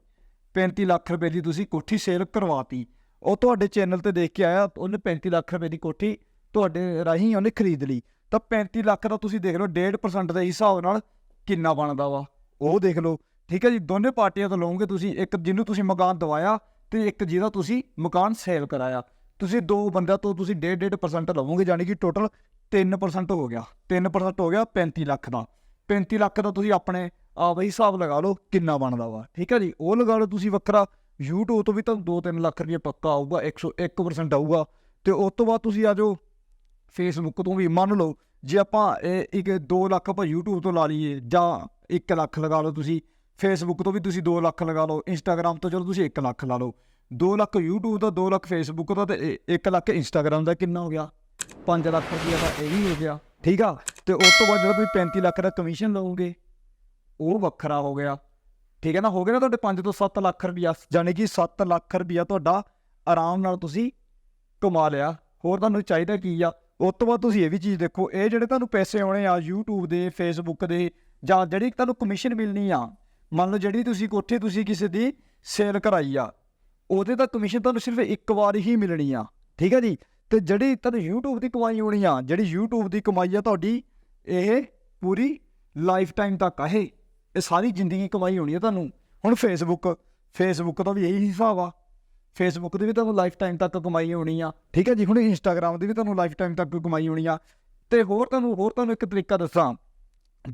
35 ਲੱਖ ਰੁਪਏ ਦੀ ਤੁਸੀਂ ਕੋਠੀ ਸੇਲ ਕਰਵਾਤੀ। ਉਹ ਤੁਹਾਡੇ ਚੈਨਲ ਤੇ ਦੇਖ ਕੇ ਆਇਆ, ਉਹਨੇ 35 ਲੱਖ ਰੁਪਏ ਦੀ ਕੋਠੀ ਤੁਹਾਡੇ ਰਾਹੀਂ ਉਹਨੇ ਖਰੀਦ ਲਈ। ਤਾਂ 35 ਲੱਖ ਦਾ ਤੁਸੀਂ ਦੇਖ ਲਓ 1.5% ਦੇ ਹਿਸਾਬ ਨਾਲ ਕਿੰਨਾ ਬਣਦਾ ਵਾ। ਉਹ ਦੇਖ ਲਓ, ਠੀਕ ਹੈ ਜੀ? ਦੋਨੇ ਪਾਰਟੀਆਂ ਤੋਂ ਲਓਗੇ ਤੁਸੀਂ, ਇੱਕ ਜਿਹਨੂੰ ਤੁਸੀਂ ਮਕਾਨ ਦਵਾਇਆ ਤੇ ਇੱਕ ਜਿਹਦਾ ਤੁਸੀਂ ਮਕਾਨ ਸੇਲ ਕਰਾਇਆ। ਤੁਸੀਂ ਦੋ ਬੰਦਿਆਂ ਤੋਂ ਤੁਸੀਂ 1.5% ਲਵੋਗੇ ਯਾਨੀ ਕਿ ਟੋਟਲ 3% ਹੋ ਗਿਆ। 3% ਹੋ ਗਿਆ 35 ਲੱਖ ਦਾ। 35 ਲੱਖ ਦਾ ਤੁਸੀਂ ਆਪਣੇ ਆਪ ਬਈ ਹਿਸਾਬ ਲਗਾ ਲਓ ਕਿੰਨਾ ਬਣਦਾ ਵਾ। ਠੀਕ ਹੈ ਜੀ? ਉਹ ਲਗਾ ਲਓ ਤੁਸੀਂ ਵੱਖਰਾ। YouTube ਤੋਂ ਵੀ ਤੁਹਾਨੂੰ 2-3 ਲੱਖ ਰੁਪਏ ਪੱਕਾ ਆਊਗਾ 101% ਆਊਗਾ। ਤੇ ਉਸ ਤੋਂ ਬਾਅਦ ਤੁਸੀਂ ਆ ਜਾਓ ਫੇਸਬੁੱਕ ਤੋਂ ਵੀ ਮੰਨ ਲਓ, ਜੇ ਆਪਾਂ ਇਹ ਇੱਕ 2 ਲੱਖ ਆਪਾਂ YouTube ਤੋਂ ਲਾ ਲਈਏ ਜਾਂ 1 ਲੱਖ ਲਗਾ ਲਓ ਤੁਸੀਂ ਫੇਸਬੁੱਕ ਤੋਂ ਵੀ ਤੁਸੀਂ 2 ਲੱਖ ਲਗਾ ਲਓ ਇੰਸਟਾਗ੍ਰam ਤੋਂ ਚਲੋ ਤੁਸੀਂ 1 ਲੱਖ ਲਾ ਲਓ। 2 ਲੱਖ YouTube ਦਾ 2 ਲੱਖ ਫੇਸਬੁੱਕ ਦਾ ਤੇ 1 ਲੱਖ ਇੰਸਟਾਗ੍ਰam ਦਾ ਕਿੰਨਾ ਹੋ ਗਿਆ? 5 ਲੱਖ ਰੁਪਏ ਦਾ ਇਹ ਵੀ ਹੋ ਗਿਆ। ਠੀਕ ਆ? ਤੇ ਉਸ ਤੋਂ ਬਾਅਦ ਜਦੋਂ ਤੁਸੀਂ 35 ਲੱਖ ਦਾ ਕਮਿਸ਼ਨ ਲਓਗੇ, ਉਹ ਵੱਖਰਾ ਹੋ ਗਿਆ। ਠੀਕ ਹੈ ਨਾ? ਹੋ ਗਿਆ ਨਾ ਤੁਹਾਡੇ 5 ਤੋਂ 7 ਲੱਖ ਰੁਪਇਆ ਯਾਨੀ ਕਿ 7 ਲੱਖ ਰੁਪਇਆ ਤੁਹਾਡਾ ਆਰਾਮ ਨਾਲ ਤੁਸੀਂ ਕਮਾ ਲਿਆ। ਹੋਰ ਤੁਹਾਨੂੰ ਚਾਹੀਦਾ ਕੀ ਆ? ਉਸ ਤੋਂ ਬਾਅਦ ਤੁਸੀਂ ਇਹ ਵੀ ਚੀਜ਼ ਦੇਖੋ, ਇਹ ਜਿਹੜੇ ਤੁਹਾਨੂੰ ਪੈਸੇ ਆਉਣੇ ਆ, YouTube ਦੇ, Facebook ਦੇ, ਜਾਂ ਜਿਹੜੀ ਤੁਹਾਨੂੰ ਕਮਿਸ਼ਨ ਮਿਲਣੀ ਆ, ਮੰਨ ਲਓ ਜਿਹੜੀ ਤੁਸੀਂ ਕੋਠੇ ਤੁਸੀਂ ਕਿਸੇ ਦੀ ਸੇਲ ਕਰਾਈ ਆ, ਉਹਦੇ ਤਾਂ ਕਮਿਸ਼ਨ ਤੁਹਾਨੂੰ ਸਿਰਫ ਇੱਕ ਵਾਰ ਹੀ ਮਿਲਣੀ ਆ। ਠੀਕ ਹੈ ਜੀ? ਤੇ ਜਿਹੜੀ ਤੁਹਾਨੂੰ YouTube ਦੀ ਕਮਾਈ ਹੋਣੀ ਆ, ਜਿਹੜੀ YouTube ਦੀ ਕਮਾਈ ਆ ਤੁਹਾਡੀ, ਇਹ ਪੂਰੀ ਲਾਈਫ ਟਾਈਮ ਤੱਕ ਆ ਇਹ। ਇਹ ਸਾਰੀ ਜ਼ਿੰਦਗੀ ਕਮਾਈ ਹੋਣੀ ਆ ਤੁਹਾਨੂੰ। ਹੁਣ Facebook Facebook ਦਾ ਵੀ ਇਹੀ ਹਿਸਾਬ ਆ। ਫੇਸਬੁੱਕ ਦੀ ਵੀ ਤੁਹਾਨੂੰ ਲਾਈਫ ਟਾਈਮ ਤੱਕ ਕਮਾਈ ਹੋਣੀ ਆ। ਠੀਕ ਹੈ ਜੀ, ਹੁਣ ਇੰਸਟਾਗ੍ਰam ਦੀ ਵੀ ਤੁਹਾਨੂੰ ਲਾਈਫ ਟਾਈਮ ਤੱਕ ਕਮਾਈ ਹੋਣੀ ਆ। ਤੇ ਹੋਰ ਤੁਹਾਨੂੰ ਹੋਰ ਤੁਹਾਨੂੰ ਇੱਕ ਤਰੀਕਾ ਦੱਸਾਂ।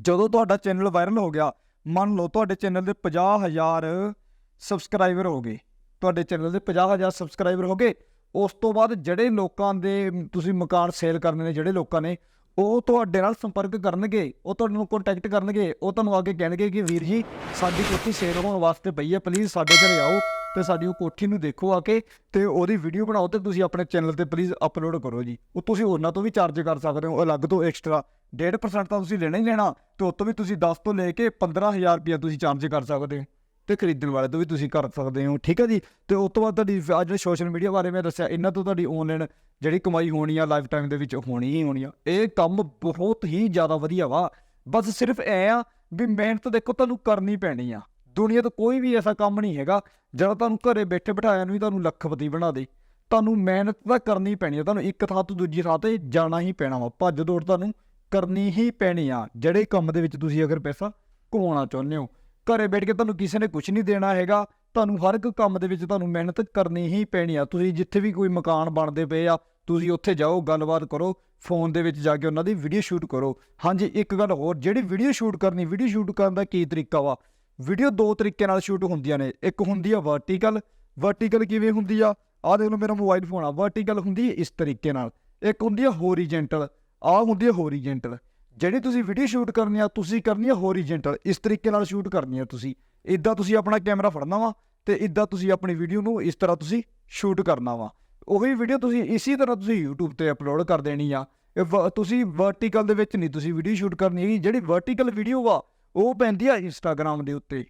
ਜਦੋਂ ਤੁਹਾਡਾ ਚੈਨਲ ਵਾਇਰਲ ਹੋ ਗਿਆ, ਮੰਨ ਲਓ ਤੁਹਾਡੇ ਚੈਨਲ ਦੇ 50000 ਸਬਸਕ੍ਰਾਈਬਰ ਹੋ ਗਏ। ਤੁਹਾਡੇ ਚੈਨਲ ਦੇ 50000 ਸਬਸਕ੍ਰਾਈਬਰ ਹੋ ਗਏ ਉਸ ਤੋਂ ਬਾਅਦ ਜਿਹੜੇ ਲੋਕਾਂ ਦੇ ਤੁਸੀਂ ਮਕਾਨ ਸੇਲ ਕਰਨੇ ਨੇ, ਜਿਹੜੇ ਲੋਕਾਂ ਨੇ, ਉਹ ਤੁਹਾਡੇ ਨਾਲ ਸੰਪਰਕ ਕਰਨਗੇ, ਉਹ ਤੁਹਾਨੂੰ ਕੰਟੈਕਟ ਕਰਨਗੇ, ਉਹ ਤੁਹਾਨੂੰ ਆ ਕੇ ਕਹਿਣਗੇ ਕਿ ਵੀਰ ਜੀ, ਸਾਡੀ ਕੋਠੀ ਸੇਲ ਹੋਣ ਵਾਸਤੇ ਪਈ ਹੈ ਪਲੀਜ਼ ਸਾਡੇ ਘਰੇ ਆਓ ਤੇ ਸਾਡੀ ਉਹ ਕੋਠੀ ਨੂੰ ਦੇਖੋ ਆ ਕੇ ਤੇ ਉਹਦੀ ਵੀਡੀਓ ਬਣਾਓ ਤੇ ਤੁਸੀਂ ਆਪਣੇ ਚੈਨਲ ਤੇ ਪਲੀਜ਼ ਅਪਲੋਡ ਕਰੋ ਜੀ। ਉਹ ਤੁਸੀਂ ਉਹਨਾਂ ਤੋਂ ਵੀ ਚਾਰਜ ਕਰ ਸਕਦੇ ਹੋ ਅਲੱਗ ਤੋਂ ਐਕਸਟਰਾ 1.5% ਤਾਂ ਤੁਸੀਂ ਲੈਣਾ ਹੀ ਲੈਣਾ ਤੇ ਉਹ ਤੋਂ ਵੀ ਤੁਸੀਂ 10 ਤੋਂ ਲੈ ਕੇ 15000 ਰੁਪਇਆ ਤੁਸੀਂ ਚਾਰਜ ਕਰ ਸਕਦੇ ਹੋ। ਤੇ ਖਰੀਦਣ ਵਾਲੇ ਤੋਂ ਵੀ ਤੁਸੀਂ ਕਰ ਸਕਦੇ ਹੋ, ਠੀਕ ਹੈ ਜੀ? ਤੇ ਉਸ ਤੋਂ ਬਾਅਦ ਤੁਹਾਡੀ ਆ ਜਿਹੜੇ ਸੋਸ਼ਲ ਮੀਡੀਆ ਬਾਰੇ ਮੈਂ ਦੱਸਿਆ, ਇਹਨਾਂ ਤੋਂ ਤੁਹਾਡੀ ਆਨਲਾਈਨ ਜਿਹੜੀ ਕਮਾਈ ਹੋਣੀ ਆ ਲਾਈਫ ਟਾਈਮ ਦੇ ਵਿੱਚ ਹੋਣੀ ਹੀ ਹੋਣੀ ਆ। ਇਹ ਕੰਮ ਬਹੁਤ ਹੀ ਜ਼ਿਆਦਾ ਵਧੀਆ ਵਾ। ਬਸ ਸਿਰਫ ਐ ਆ ਵੀ ਮਿਹਨਤ ਦੇਖੋ ਤੁਹਾਨੂੰ ਕਰਨੀ ਪੈਣੀ ਆ। ਦੁਨੀਆ ਤੋਂ ਕੋਈ ਵੀ ਐਸਾ ਕੰਮ ਨਹੀਂ ਹੈਗਾ, ਜਿਹੜਾ ਤੁਹਾਨੂੰ ਘਰੇ ਬੈਠੇ ਬਿਠਾਇਆ ਨੂੰ ਵੀ ਤੁਹਾਨੂੰ ਲੱਖਪਤੀ ਬਣਾ ਦੇ। ਤੁਹਾਨੂੰ ਮਿਹਨਤ ਤਾਂ ਕਰਨੀ ਪੈਣੀ ਆ, ਤੁਹਾਨੂੰ ਇੱਕ ਥਾਂ ਤੋਂ ਦੂਜੀ ਥਾਂ ਤੇ ਜਾਣਾ ਹੀ ਪੈਣਾ ਵਾ। ਭੱਜ ਦੌੜ ਤੁਹਾਨੂੰ ਕਰਨੀ ਹੀ ਪੈਣੀ ਆ, ਜਿਹੜੇ ਕੰਮ ਦੇ ਵਿੱਚ ਤੁਸੀਂ ਅਗਰ ਪੈਸਾ ਕਮਾਉਣਾ ਚਾਹੁੰਦੇ ਹੋ। ਘਰੇ ਬੈਠ ਕੇ ਤੁਹਾਨੂੰ ਕਿਸੇ ਨੇ ਕੁਝ ਨਹੀਂ ਦੇਣਾ ਹੈਗਾ, ਤੁਹਾਨੂੰ ਹਰ ਇੱਕ ਕੰਮ ਦੇ ਵਿੱਚ ਤੁਹਾਨੂੰ ਮਿਹਨਤ ਕਰਨੀ ਹੀ ਪੈਣੀ ਆ। ਤੁਸੀਂ ਜਿੱਥੇ ਵੀ ਕੋਈ ਮਕਾਨ ਬਣਦੇ ਪਏ ਆ, ਤੁਸੀਂ ਉੱਥੇ ਜਾਓ, ਗੱਲਬਾਤ ਕਰੋ, ਫੋਨ ਦੇ ਵਿੱਚ ਜਾ ਕੇ ਉਹਨਾਂ ਦੀ ਵੀਡੀਓ ਸ਼ੂਟ ਕਰੋ। ਹਾਂਜੀ, ਇੱਕ ਗੱਲ ਹੋਰ, ਜਿਹੜੀ ਵੀਡੀਓ ਸ਼ੂਟ ਕਰਨੀ, ਵੀਡੀਓ ਸ਼ੂਟ ਕਰਨ ਦਾ ਕੀ ਤਰੀਕਾ ਵਾ? ਵੀਡੀਓ ਦੋ ਤਰੀਕੇ ਨਾਲ ਸ਼ੂਟ ਹੁੰਦੀਆਂ ਨੇ। ਇੱਕ ਹੁੰਦੀ ਆ ਵਰਟੀਕਲ ਵਰਟੀਕਲ ਕਿਵੇਂ ਹੁੰਦੀ ਆ? ਆਹ ਦੇਖ ਲਓ ਮੇਰਾ ਮੋਬਾਈਲ ਫੋਨ ਆ। ਵਰਟੀਕਲ ਹੁੰਦੀ ਇਸ ਤਰੀਕੇ ਨਾਲ। ਇੱਕ ਹੁੰਦੀ ਆ ਹੋਰੀਜੈਂਟਲ ਆਹ ਹੁੰਦੀ ਆ ਹੋਰੀਜੈਂਟਲ ਜਿਹੜੀ ਤੁਸੀਂ ਵੀਡੀਓ ਸ਼ੂਟ ਕਰਨੀ ਆ, ਤੁਸੀਂ ਕਰਨੀ ਆ ਹੋਰੀਜੈਂਟਲ ਇਸ ਤਰੀਕੇ ਨਾਲ ਸ਼ੂਟ ਕਰਨੀ ਆ ਤੁਸੀਂ। ਇਦਾਂ ਤੁਸੀਂ ਆਪਣਾ ਕੈਮਰਾ ਫੜਨਾ ਵਾ ਤੇ ਇਦਾਂ ਤੁਸੀਂ ਆਪਣੀ ਵੀਡੀਓ ਨੂੰ ਇਸ ਤਰ੍ਹਾਂ ਤੁਸੀਂ ਸ਼ੂਟ ਕਰਨਾ ਵਾ। ਉਹੀ ਵੀਡੀਓ ਤੁਸੀਂ ਇਸੇ ਤਰ੍ਹਾਂ ਤੁਸੀਂ YouTube ਤੇ ਅਪਲੋਡ ਕਰ ਦੇਣੀ ਆ। ਇਹ ਵ- ਤੁਸੀਂ ਵਰਟੀਕਲ ਦੇ ਵਿੱਚ ਨਹੀਂ ਤੁਸੀਂ ਵੀਡੀਓ ਸ਼ੂਟ ਕਰਨੀ ਹੈਗੀ, ਜਿਹੜੀ ਵਰਟੀਕਲ ਵੀਡੀਓ ਵਾ, ਉਹ ਪੈਂਦੀ ਆ Instagram ਦੇ ਉੱਤੇ।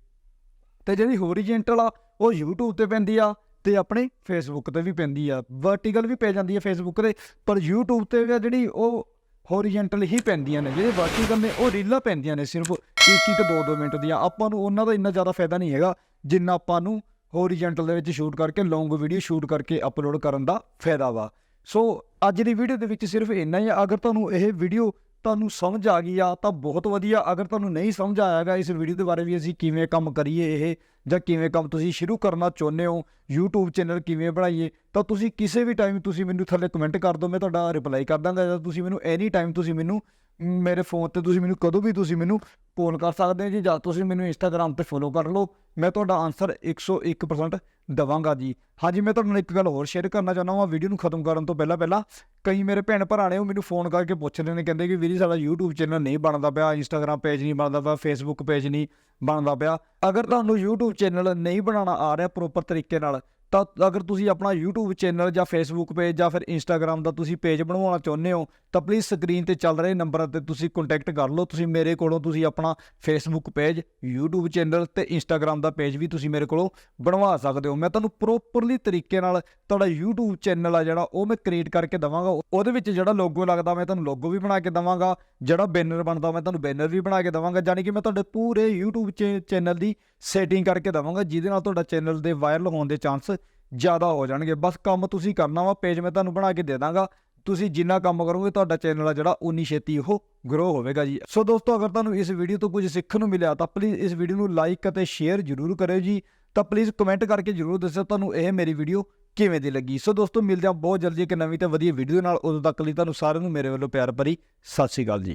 ਤੇ ਜਿਹੜੀ ਹੋਰੀਜੈਂਟਲ ਆ ਉਹ YouTube ਤੇ ਪੈਂਦੀ ਆ ਤੇ ਆਪਣੇ Facebook ਤੇ ਵੀ ਪੈਂਦੀ ਆ। ਵਰਟੀਕਲ ਵੀ ਪੈ ਜਾਂਦੀ ਆ Facebook ਤੇ, ਪਰ YouTube ਤੇ ਵੀ ਆ ਜਿਹੜੀ ਉਹ ਹੋਰੀਜੈਂਟਲ ਹੀ ਪੈਂਦੀਆਂ ਨੇ, ਜਿਹੜੇ ਵਰਟੀਕਲ ਨੇ ਉਹ ਰੀਲਾਂ ਪੈਂਦੀਆਂ ਨੇ ਸਿਰਫ ਇੱਕ ਤੋਂ ਦੋ ਦੋ ਮਿੰਟ ਦੀਆਂ। ਆਪਾਂ ਨੂੰ ਉਹਨਾਂ ਦਾ ਇੰਨਾ ਜ਼ਿਆਦਾ ਫਾਇਦਾ ਨਹੀਂ ਹੈਗਾ, ਜਿੰਨਾ ਆਪਾਂ ਨੂੰ ਹੋਰੀਜੈਂਟਲ ਦੇ ਵਿੱਚ ਸ਼ੂਟ ਕਰਕੇ, ਲੌਂਗ ਵੀਡੀਓ ਸ਼ੂਟ ਕਰਕੇ ਅਪਲੋਡ ਕਰਨ ਦਾ ਫਾਇਦਾ ਵਾ। ਸੋ ਅੱਜ ਦੀ ਵੀਡੀਓ ਦੇ ਵਿੱਚ ਸਿਰਫ ਇੰਨਾ ਹੀ ਆ। ਅਗਰ ਤੁਹਾਨੂੰ ਇਹ ਵੀਡੀਓ ਤੁਹਾਨੂੰ ਸਮਝ ਆ ਗਈ ਆ, ਤਾਂ ਬਹੁਤ ਵਧੀਆ। ਅਗਰ ਤੁਹਾਨੂੰ ਨਹੀਂ ਸਮਝ ਆਇਆਗਾ ਇਸ ਵੀਡੀਓ ਦੇ ਬਾਰੇ ਵੀ ਅਸੀਂ ਕਿਵੇਂ ਕੰਮ ਕਰੀਏ ਇਹ, ਜਾਂ ਕਿਵੇਂ ਕੰਮ ਤੁਸੀਂ ਸ਼ੁਰੂ ਕਰਨਾ ਚਾਹੁੰਦੇ ਹੋ, YouTube ਚੈਨਲ ਕਿਵੇਂ ਬਣਾਈਏ, ਤਾਂ ਤੁਸੀਂ ਕਿਸੇ ਵੀ ਟਾਈਮ ਤੁਸੀਂ ਮੈਨੂੰ ਥੱਲੇ ਕਮੈਂਟ ਕਰ ਦਿਓ, ਮੈਂ ਤੁਹਾਡਾ ਰਿਪਲਾਈ ਕਰ ਦਾਂਗਾ। ਜਾਂ ਤੁਸੀਂ ਮੈਨੂੰ ਐਨੀ ਟਾਈਮ ਤੁਸੀਂ ਮੈਨੂੰ ਮੇਰੇ ਫੋਨ ਤੇ ਤੁਸੀਂ ਮੈਨੂੰ ਕਦੋਂ ਵੀ ਤੁਸੀਂ ਮੈਨੂੰ ਫੋਨ ਕਰ ਸਕਦੇ ਹੋ ਜੀ, ਜਾਂ ਤੁਸੀਂ ਮੈਨੂੰ ਇੰਸਟਾਗ੍ਰam ਤੇ ਫੋਲੋ ਕਰ ਲਓ। ਮੈਂ ਤੁਹਾਡਾ ਆਨਸਰ 101% ਦਵਾਂਗਾ ਜੀ। ਹਾਂਜੀ, ਮੈਂ ਤੁਹਾਨੂੰ ਇੱਕ ਗੱਲ ਹੋਰ ਸ਼ੇਅਰ ਕਰਨਾ ਚਾਹੁੰਦਾ ਹਾਂ ਵੀਡੀਓ ਨੂੰ ਖਤਮ ਕਰਨ ਤੋਂ ਪਹਿਲਾਂ ਪਹਿਲਾਂ ਕਈ ਮੇਰੇ ਭੈਣ ਭਰਾ ਨੇ ਉਹ ਮੈਨੂੰ ਫੋਨ ਕਰਕੇ ਪੁੱਛਦੇ ਨੇ, ਕਹਿੰਦੇ ਕਿ ਵੀਰੇ ਸਾਡਾ YouTube ਚੈਨਲ ਨਹੀਂ ਬਣਦਾ ਪਿਆ, Instagram ਪੇਜ ਨਹੀਂ ਬਣਦਾ ਪਿਆ, Facebook ਪੇਜ ਨਹੀਂ ਬਣਦਾ ਪਿਆ। ਅਗਰ ਤੁਹਾਨੂੰ YouTube ਚੈਨਲ ਨਹੀਂ ਬਣਾਉਣਾ ਆ ਰਿਹਾ ਪ੍ਰੋਪਰ ਤਰੀਕੇ ਨਾਲ ਤਾਂ ਅਗਰ ਤੁਸੀਂ ਆਪਣਾ YouTube ਚੈਨਲ ਜਾਂ Facebook ਪੇਜ ਜਾਂ ਫਿਰ Instagram ਦਾ ਤੁਸੀਂ ਪੇਜ ਬਣਵਾਉਣਾ ਚਾਹੁੰਦੇ ਹੋ, ਤਾਂ ਪਲੀਜ਼ ਸਕਰੀਨ ਤੇ ਚੱਲ ਰਹੇ ਨੰਬਰਾਂ ਤੇ ਤੁਸੀਂ ਕੰਟੈਕਟ ਕਰ ਲਓ। ਤੁਸੀਂ ਮੇਰੇ ਕੋਲੋਂ ਤੁਸੀਂ ਆਪਣਾ Facebook ਪੇਜ YouTube ਚੈਨਲ ਤੇ Instagram ਦਾ ਪੇਜ ਵੀ ਤੁਸੀਂ ਮੇਰੇ ਕੋਲੋਂ ਬਣਵਾ ਸਕਦੇ ਹੋ। ਮੈਂ ਤੁਹਾਨੂੰ ਪ੍ਰੋਪਰਲੀ ਤਰੀਕੇ ਨਾਲ ਤੁਹਾਡਾ YouTube ਚੈਨਲ ਆ ਜਿਹੜਾ, ਉਹ ਮੈਂ ਕ੍ਰੀਏਟ ਕਰਕੇ ਦਵਾਂਗਾ। ਉਹਦੇ ਵਿੱਚ ਜਿਹੜਾ ਲੋਗੋ ਲੱਗਦਾ, ਮੈਂ ਤੁਹਾਨੂੰ ਲੋਗੋ ਵੀ ਬਣਾ ਕੇ ਦਵਾਂਗਾ। ਜਿਹੜਾ ਬੈਨਰ ਬਣਦਾ, ਮੈਂ ਤੁਹਾਨੂੰ ਬੈਨਰ ਵੀ ਬਣਾ ਕੇ ਦਵਾਂਗਾ। ਯਾਨੀ ਕਿ ਮੈਂ ਤੁਹਾਡੇ ਪੂਰੇ YouTube ਚੈਨਲ ਦੀ ਸੈਟਿੰਗ ਕਰਕੇ ਦਵਾਂਗਾ, ਜਿਹਦੇ ਨਾਲ ਤੁਹਾਡਾ ਚੈਨਲ ਦੇ ਵਾਇਰਲ ਹੋਣ ਦੇ ਚਾਂਸ ਜ਼ਿਆਦਾ ਹੋ ਜਾਣਗੇ। ਬਸ ਕੰਮ ਤੁਸੀਂ ਕਰਨਾ ਵਾ ਪੇਜ ਮੈਂ ਤੁਹਾਨੂੰ ਬਣਾ ਕੇ ਦੇ ਦਾਂਗਾ। ਤੁਸੀਂ ਜਿੰਨਾ ਕੰਮ ਕਰੋਗੇ, ਤੁਹਾਡਾ ਚੈਨਲ ਆ ਜਿਹੜਾ ਉਨੀ ਛੇਤੀ ਉਹ ਗਰੋ ਹੋਵੇਗਾ ਜੀ। ਸੋ ਦੋਸਤੋ, ਅਗਰ ਤੁਹਾਨੂੰ ਇਸ ਵੀਡੀਓ ਤੋਂ ਕੁਝ ਸਿੱਖਣ ਨੂੰ ਮਿਲਿਆ, ਤਾਂ ਪਲੀਜ਼ ਇਸ ਵੀਡੀਓ ਨੂੰ ਲਾਈਕ ਅਤੇ ਸ਼ੇਅਰ ਜ਼ਰੂਰ ਕਰਿਓ ਜੀ। ਤਾਂ ਪਲੀਜ਼ ਕਮੈਂਟ ਕਰਕੇ ਜ਼ਰੂਰ ਦੱਸਿਓ ਤੁਹਾਨੂੰ ਇਹ ਮੇਰੀ ਵੀਡੀਓ ਕਿਵੇਂ ਦੀ ਲੱਗੀ। ਸੋ ਦੋਸਤੋ, ਮਿਲਦੇ ਹਾਂ ਬਹੁਤ ਜਲਦੀ ਇੱਕ ਨਵੀਂ ਤੇ ਵਧੀਆ ਵੀਡੀਓ ਨਾਲ। ਉਦੋਂ ਤੱਕ ਲਈ ਤੁਹਾਨੂੰ ਸਾਰਿਆਂ ਨੂੰ ਮੇਰੇ ਵੱਲੋਂ ਪਿਆਰ ਭਰੀ ਸਤਿ ਸ਼੍ਰੀ ਅਕਾਲ ਜੀ।